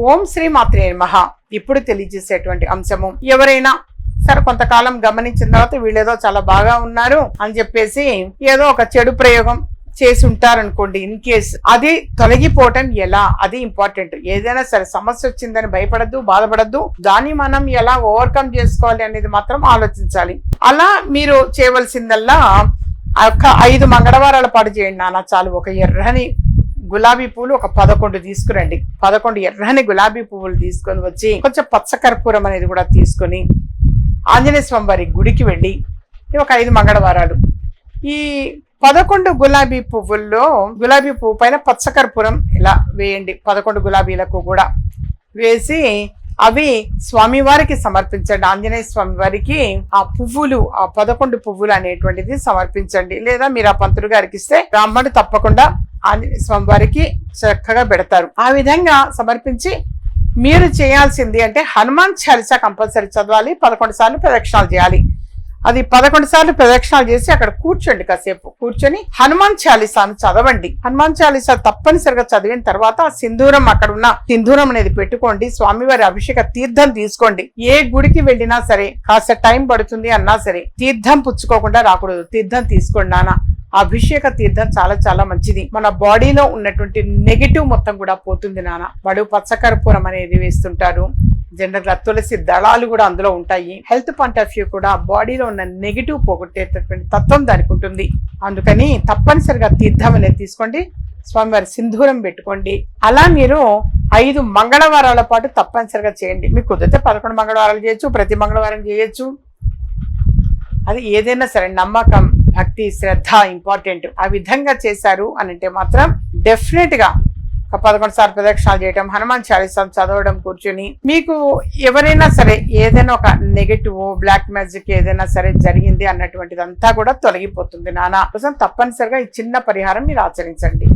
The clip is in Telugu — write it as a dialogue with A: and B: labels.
A: ఓం శ్రీ మాత్రే మహ ఇప్పుడు తెలియజేసేటువంటి అంశము ఎవరైనా సరే కొంతకాలం గమనించిన తర్వాత వీళ్ళేదో చాలా బాగా ఉన్నారు అని చెప్పేసి ఏదో ఒక చెడు ప్రయోగం చేసి ఉంటారనుకోండి. ఇన్ కేస్ అది తొలగిపోవటం ఎలా? అది ఇంపార్టెంట్. ఏదైనా సరే సమస్య వచ్చిందని భయపడద్దు బాధపడద్దు. దాన్ని మనం ఎలా ఓవర్కమ్ చేసుకోవాలి అనేది మాత్రం ఆలోచించాలి. అలా మీరు చేయవలసిందల్లా ఒక ఐదు మంగళవారాల పాటు చేయండి నాన్న చాలు. ఒక ఎర్రని గులాబీ పువ్వులు ఒక పదకొండు తీసుకురండి. పదకొండు ఎర్రని గులాబీ పువ్వులు తీసుకొని వచ్చి కొంచెం పచ్చకర్పూరం అనేది కూడా తీసుకొని ఆంజనేయ స్వామి వారి గుడికి వెళ్ళి ఒక ఐదు మంగళవారాలు. ఈ పదకొండు గులాబీ పువ్వుల్లో గులాబీ పువ్వు పైన పచ్చకర్పూరం ఇలా వేయండి. పదకొండు గులాబీలకు కూడా వేసి అవి స్వామివారికి సమర్పించండి. ఆంజనేయ స్వామి వారికి ఆ పువ్వులు ఆ పదకొండు పువ్వులు అనేటువంటిది సమర్పించండి. లేదా మీరు ఆ పంతులు గారికి ఇస్తే బ్రాహ్మణుడు తప్పకుండా ఆంజనేయ స్వామి వారికి చక్కగా పెడతారు. ఆ విధంగా సమర్పించి మీరు చేయాల్సింది అంటే హనుమాన్ చాలీసా కంపల్సరీ చదవాలి పదకొండు సార్లు ప్రదక్షిణాలు చేయాలి. అది పదకొండు సార్లు ప్రదక్షిణాలు చేసి అక్కడ కూర్చోండి కాసేపు. కూర్చొని హనుమాన్ చాలీసాను చదవండి. హనుమాన్ చాలీసా తప్పనిసరిగా చదివిన తర్వాత సింధూరం అక్కడ ఉన్న సింధూరం అనేది పెట్టుకోండి. స్వామివారి అభిషేక తీర్థం తీసుకోండి. ఏ గుడికి వెళ్ళినా సరే కాస్త టైం పడుతుంది అన్నా సరే తీర్థం పుచ్చుకోకుండా రాకూడదు. తీర్థం తీసుకోండి నానా అభిషేక తీర్థం చాలా చాలా మంచిది. మన బాడీలో ఉన్నటువంటి నెగిటివ్ మొత్తం కూడా పోతుంది నాన్న. వాడు పచ్చకర్పూరం అనేది వేస్తుంటారు జనరల్గా తులసి దళాలు కూడా అందులో ఉంటాయి. హెల్త్ పాయింట్ ఆఫ్ వ్యూ కూడా బాడీలో ఉన్న నెగిటివ్ పోగొట్టేటటువంటి తత్వం దానికి ఉంటుంది. అందుకని తప్పనిసరిగా తీర్థం అనేది తీసుకోండి. స్వామివారి సింధూరం పెట్టుకోండి. అలా మీరు ఐదు మంగళవారాల పాటు తప్పనిసరిగా చేయండి. మీకు కుదిరితే పదకొండు మంగళవారాలు చేయొచ్చు ప్రతి మంగళవారం చేయొచ్చు. అది ఏదైనా సరే నమ్మకం. భక్తి శ్రద్ధ ఇంపార్టెంట్ ఆ విధంగా చేశారు అని అంటే మాత్రం డెఫినెట్గా ఒక పదకొండు సార్లు ప్రదక్షిణాలు చేయడం హనుమాన్ చాలీసం చదవడం కూర్చుని మీకు ఎవరైనా సరే ఏదైనా ఒక నెగటివ్ బ్లాక్ మ్యాజిక్ ఏదైనా సరే జరిగింది అన్నటువంటిదంతా కూడా తొలగిపోతుంది నానా. కోసం తప్పనిసరిగా ఈ చిన్న పరిహారం మీరు ఆచరించండి.